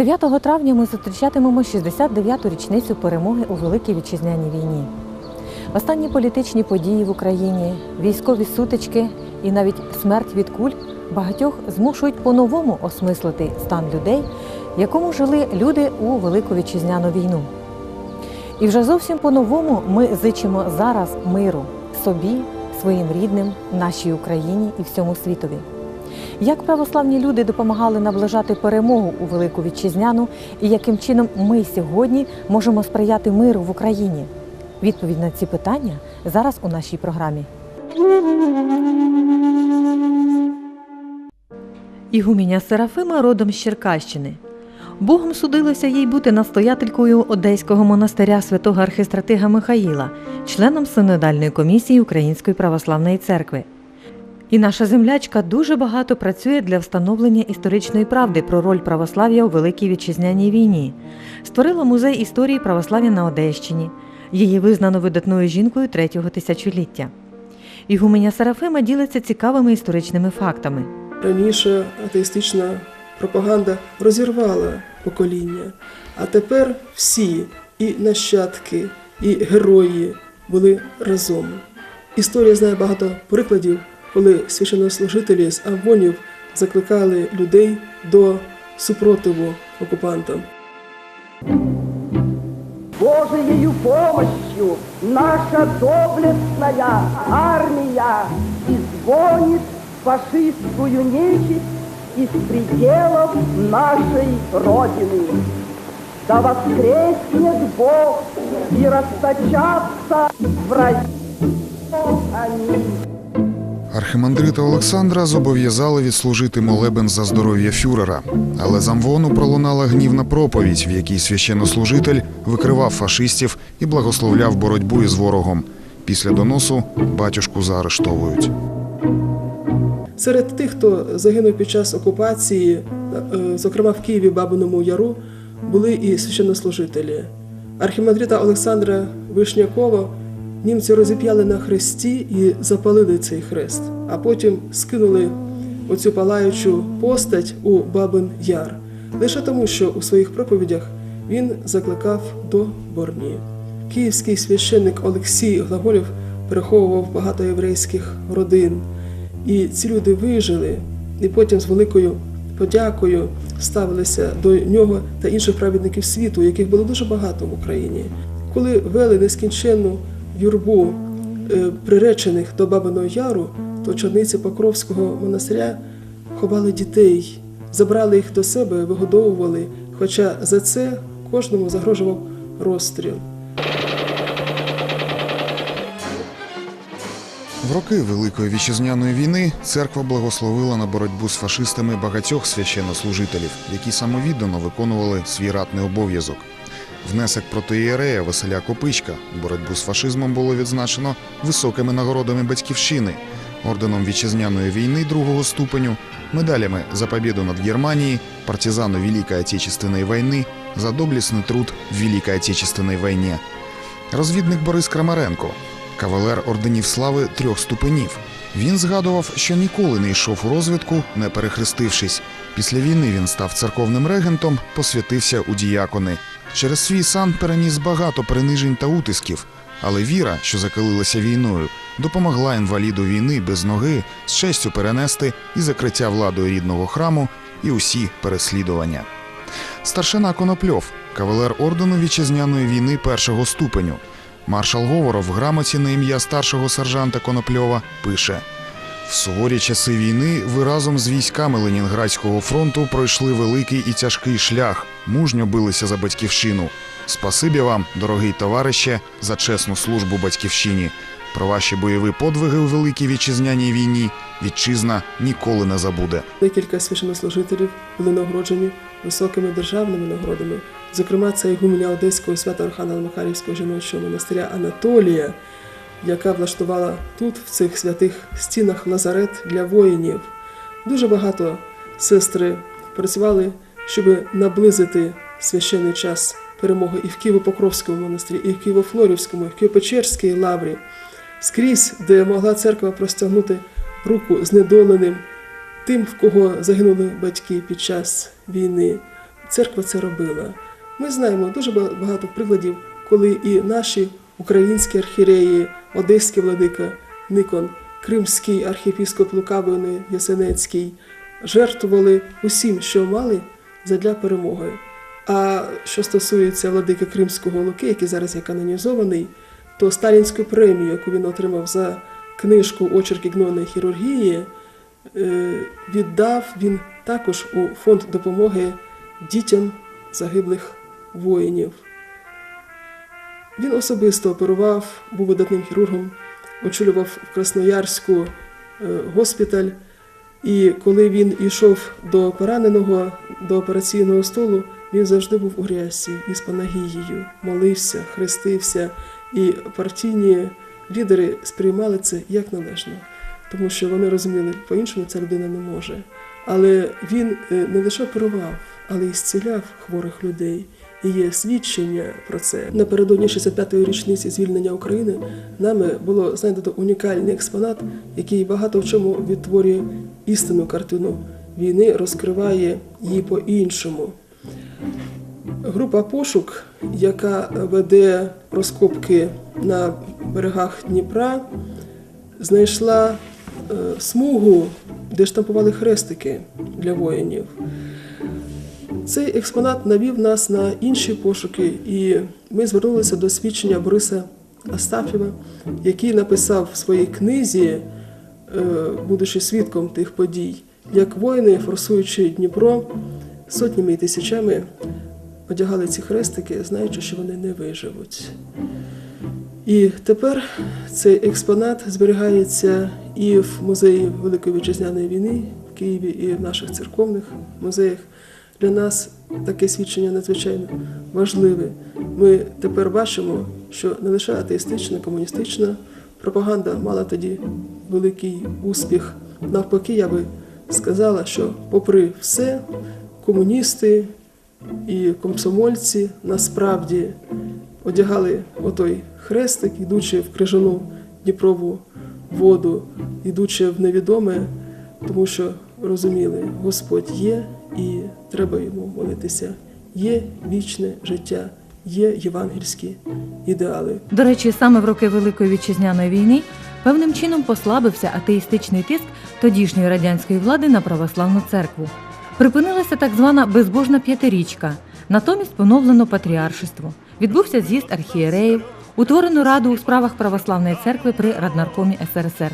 9 травня ми зустрічатимемо 69-ту річницю перемоги у Великій Вітчизняній війні. Останні політичні події в Україні, військові сутички і навіть смерть від куль багатьох змушують по-новому осмислити стан людей, в якому жили люди у Велику Вітчизняну війну. І вже зовсім по-новому ми зичимо зараз миру собі, своїм рідним, нашій Україні і всьому світові. Як православні люди допомагали наближати перемогу у Велику Вітчизняну і яким чином ми сьогодні можемо сприяти миру в Україні? Відповідь на ці питання зараз у нашій програмі. Ігуміня Серафима родом з Черкащини. Богом судилося їй бути настоятелькою Одеського монастиря святого архистратига Михаїла, членом синодальної комісії Української православної церкви. І наша землячка дуже багато працює для встановлення історичної правди про роль православ'я у Великій Вітчизняній війні. Створила музей історії православ'я на Одещині. Її визнано видатною жінкою третього тисячоліття. Ігуменя Серафима ділиться цікавими історичними фактами. Раніше атеїстична пропаганда розірвала покоління, а тепер всі і нащадки, і герої були разом. Історія знає багато прикладів, коли священнослужителі з амвонів закликали людей до супротиву окупантам. Божиею помощью наша доблестная армия изгонит фашистскую нечисть из пределов нашей Родины. Да воскреснет Бог и расточатся враги. Аминь. Архимандрита Олександра зобов'язали відслужити молебен за здоров'я фюрера, але з Амвону пролунала гнівна проповідь, в якій священнослужитель викривав фашистів і благословляв боротьбу із ворогом. Після доносу батюшку заарештовують. Серед тих, хто загинув під час окупації, е, зокрема в Києві, Бабиному Яру, були і священнослужителі. Архімандрита Олександра Вишнякова німці розіп'яли на хресті і запалили цей хрест, а потім скинули оцю палаючу постать у Бабин Яр, лише тому, що у своїх проповідях він закликав до борні. Київський священник Олексій Глаголєв переховував багато єврейських родин. І ці люди вижили, і потім з великою подякою ставилися до нього та інших праведників світу, яких було дуже багато в Україні. Коли вели нескінченну юрбу е, приречених до Бабиного Яру, то черниці Покровського монастиря ховали дітей, забрали їх до себе, вигодовували, хоча за це кожному загрожував розстріл. В роки Великої вітчизняної війни церква благословила на боротьбу з фашистами багатьох священнослужителів, які самовіддано виконували свій ратний обов'язок. Внесок проти ієрея Василя Копичка боротьбу з фашизмом було відзначено високими нагородами батьківщини, орденом вітчизняної війни другого ступеню, медалями за побіду над Германией, партизану Великой Отечественной войны, за доблесний труд в Великой Отечественной войне. Розвідник Борис Крамаренко, кавалер орденів слави трьох ступенів. Він згадував, що ніколи не йшов у розвідку, не перехрестившись. Після війни він став церковним регентом, посвятився у діякони. Через свій сан переніс багато принижень та утисків, але віра, що закалилася війною, допомогла інваліду війни без ноги з честю перенести і закриття владою рідного храму, і усі переслідування. Старшина Конопльов, кавалер ордену вітчизняної війни першого ступеню. Маршал Говоров в грамоті на ім'я старшого сержанта Конопльова пише: в суворі часи війни ви разом з військами Ленінградського фронту пройшли великий і тяжкий шлях, мужньо билися за батьківщину. Спасибі вам, дорогий товарище, за чесну службу батьківщині. Про ваші бойові подвиги у великій вітчизняній війні вітчизна ніколи не забуде. Декілька священнослужителів були нагороджені високими державними нагородами. Зокрема, це ігуменя Одеського свято Архангела Михайлівського жіночого монастиря Анатолія, яка влаштувала тут, в цих святих стінах, лазарет для воїнів. Дуже багато сестри працювали, щоб наблизити священний час перемоги і в Києво-Покровському монастирі, і в Києво-Флорівському, і в Києво-Печерській лаврі, скрізь, де могла церква простягнути руку знедоленим, тим, в кого загинули батьки під час війни. церква це робила. Ми знаємо дуже багато прикладів, коли і наші українські архіреї, одеський владика Никон, кримський архієпіскоп Лукавини Ясенецький жертвували усім, що мали задля перемоги. А що стосується владики Кримського Луки, який зараз є канонізований, то сталінську премію, яку він отримав за книжку Очерки гнойної хірургії, е, віддав він також у фонд допомоги дітям загиблих воїнів. Він особисто оперував, був видатним хірургом, очолював в Красноярську е, госпіталь. І коли він йшов до пораненого, до операційного столу, він завжди був у рясі із панагією, молився, хрестився. І партійні лідери сприймали це як належно, тому що вони розуміли, по-іншому ця людина не може. Але він е, не лише оперував, але й зціляв хворих людей. І є свідчення про це. Напередодні 65-ї річниці звільнення України нами було знайдено унікальний експонат, який багато в чому відтворює істинну картину війни, розкриває її по-іншому. Група пошук, яка веде розкопки на берегах Дніпра, знайшла смугу, де штампували хрестики для воїнів. Цей експонат навів нас на інші пошуки, і ми звернулися до свідчення Бориса Астафєва, який написав в своїй книзі, е, будучи свідком тих подій, як воїни, форсуючи Дніпро, сотнями і тисячами одягали ці хрестики, знаючи, що вони не виживуть. І тепер цей експонат зберігається і в музеї Великої Вітчизняної війни в Києві, і в наших церковних музеях. Для нас таке свідчення надзвичайно важливе. Ми тепер бачимо, що не лише атеїстична, комуністична пропаганда мала тоді великий успіх. Навпаки, я би сказала, що, попри все, комуністи і комсомольці насправді одягали отой хрестик, ідучи в крижану Дніпрову воду, ідучи в невідоме, тому що розуміли, Господь є і треба йому молитися. Є вічне життя, є євангельські ідеали. До речі, саме в роки Великої вітчизняної війни певним чином послабився атеїстичний тиск тодішньої радянської влади на православну церкву. Припинилася так звана безбожна п'ятирічка, натомість поновлено патріаршество. Відбувся з'їзд архієреїв, утворено раду у справах православної церкви при Раднаркомі СРСР.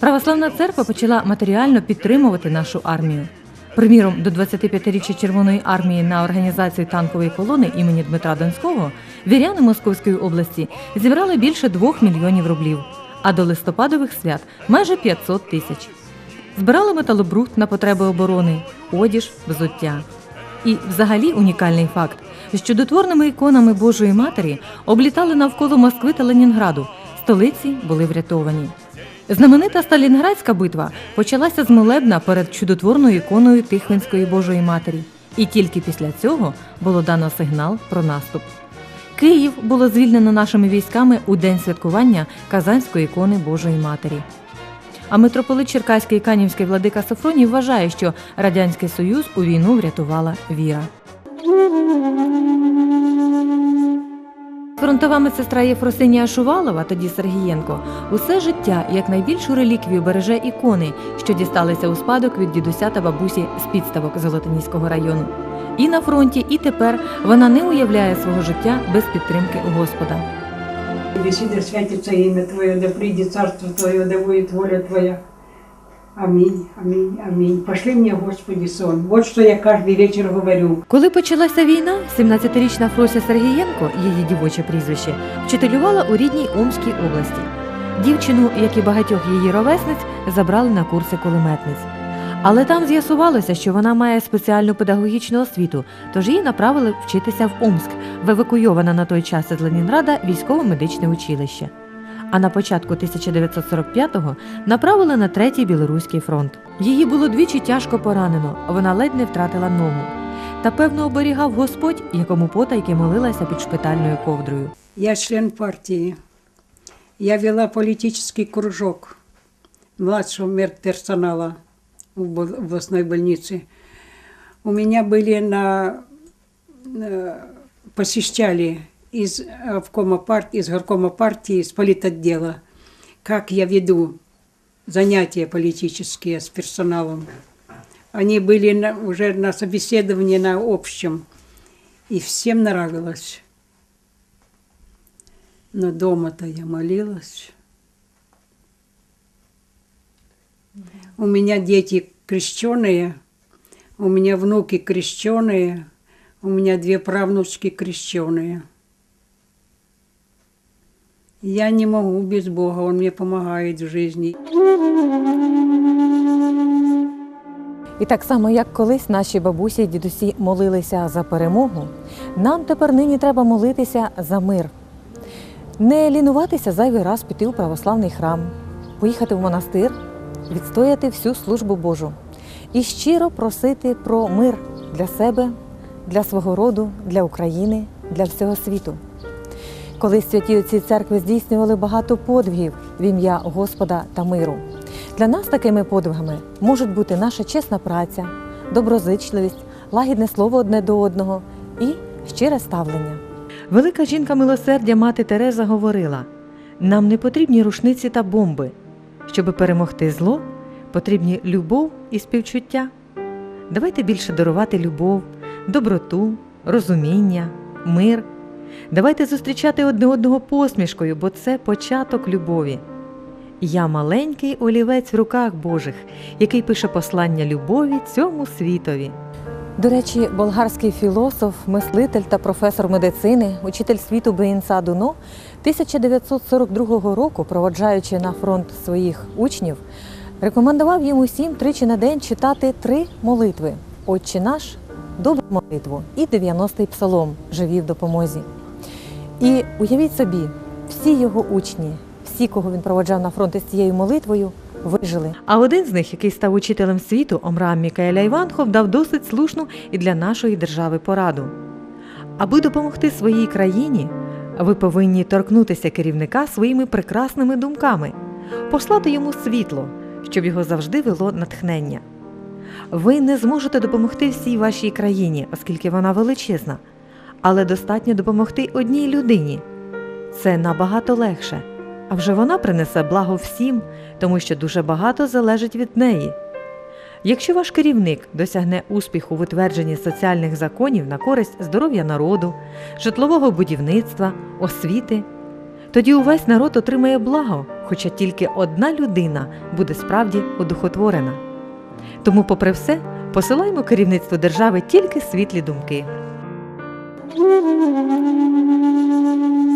Православна церква почала матеріально підтримувати нашу армію. Приміром, до 25-річчя Червоної армії на організацію танкової колони імені Дмитра Донського віряни Московської області зібрали більше 2 мільйонів рублів, а до листопадових свят майже 500 тисяч. Збирали металобрухт на потреби оборони, одіж, взуття. І взагалі унікальний факт, що чудотворними іконами Божої Матері облітали навколо Москви та Ленінграду, столиці були врятовані. Знаменита Сталінградська битва почалася з молебна перед чудотворною іконою Тихвинської Божої Матері, і тільки після цього було дано сигнал про наступ. Київ було звільнено нашими військами у день святкування Казанської ікони Божої Матері. А митрополит Черкаський і Канівський владика Софроній вважає, що Радянський Союз у війну врятувала віра. Фронтова медсестра Єфросинія Шувалова, тоді Сергієнко, усе життя як найбільшу реліквію береже ікони, що дісталися у спадок від дідуся та бабусі з підставок Золотоніського району. І на фронті, і тепер вона не уявляє свого життя без підтримки Господа. Веси да святится имя Твое, да придет царство Твое, да будет воля Твоя. Аминь, аминь, аминь. Пошли мне, Господи, сон. Вот что я каждый вечер говорю. Коли почалася війна, 17-річна Фрося Сергієнко, її дівоче прізвище, вчителювала у рідній Омській області. Дівчину, як і багатьох її ровесниць, забрали на курси кулеметниць. Але там з'ясувалося, що вона має спеціальну педагогічну освіту, тож її направили вчитися в Омск, в евакуйоване на той час із Ленінграда військово-медичне училище. А на початку 1945-го направили на третій білоруський фронт. Її було двічі тяжко поранено, вона ледь не втратила ногу. Та певно оберігав Господь, якому потайки молилася під шпитальною ковдрою. Я член партии. Я вела политический кружок младшего медперсонала в областной больнице. У меня были на посещали из обкома партии, из горкома партии, из политотдела, как я веду занятия политические с персоналом. Они были на- уже на собеседовании на общем, и всем нравилось. Но дома-то я молилась. У меня дети крещеные, у меня внуки крещеные, у меня две правнучки крещеные. Я не могу без Бога, Он мне помогает в жизни. І так само, як колись наші бабусі й дідусі молилися за перемогу, нам тепер нині треба молитися за мир. Не лінуватися зайвий раз піти у православний храм, поїхати в монастир, відстояти всю службу Божу і щиро просити про мир для себе, для свого роду, для України, для всього світу. Коли святі отці церкви здійснювали багато подвигів в ім'я Господа та миру. Для нас такими подвигами можуть бути наша чесна праця, доброзичливість, лагідне слово одне до одного і щире ставлення. Велика жінка милосердя мати Тереза говорила: нам не потрібні рушниці та бомби. Щоби перемогти зло, потрібні любов і співчуття. Давайте більше дарувати любов, доброту, розуміння, мир. Давайте зустрічати одне одного посмішкою, бо це початок любові. Я маленький олівець в руках Божих, який пише послання любові цьому світові. До речі, болгарський філософ, мислитель та професор медицини, учитель світу Беїнса Дуно 1942 року, проводжаючи на фронт своїх учнів, рекомендував їм усім тричі на день читати три молитви: Отче наш, добру молитву і 90-й псалом Живі в допомозі. І уявіть собі, всі його учні, всі, кого він проводжав на фронт із цією молитвою, вижили. А один з них, який став учителем світу, Омрам Мікаеля Іванхов, дав досить слушну і для нашої держави пораду. Аби допомогти своїй країні, ви повинні торкнутися керівника своїми прекрасними думками, послати йому світло, щоб його завжди вело натхнення. Ви не зможете допомогти всій вашій країні, оскільки вона величезна, але достатньо допомогти одній людині. Це набагато легше, а вже вона принесе благо всім, тому що дуже багато залежить від неї. Якщо ваш керівник досягне успіху в утвердженні соціальних законів на користь здоров'я народу, житлового будівництва, освіти, тоді увесь народ отримає благо, хоча тільки одна людина буде справді одухотворена. Тому, попри все, посилаємо керівництву держави тільки світлі думки. Thank you.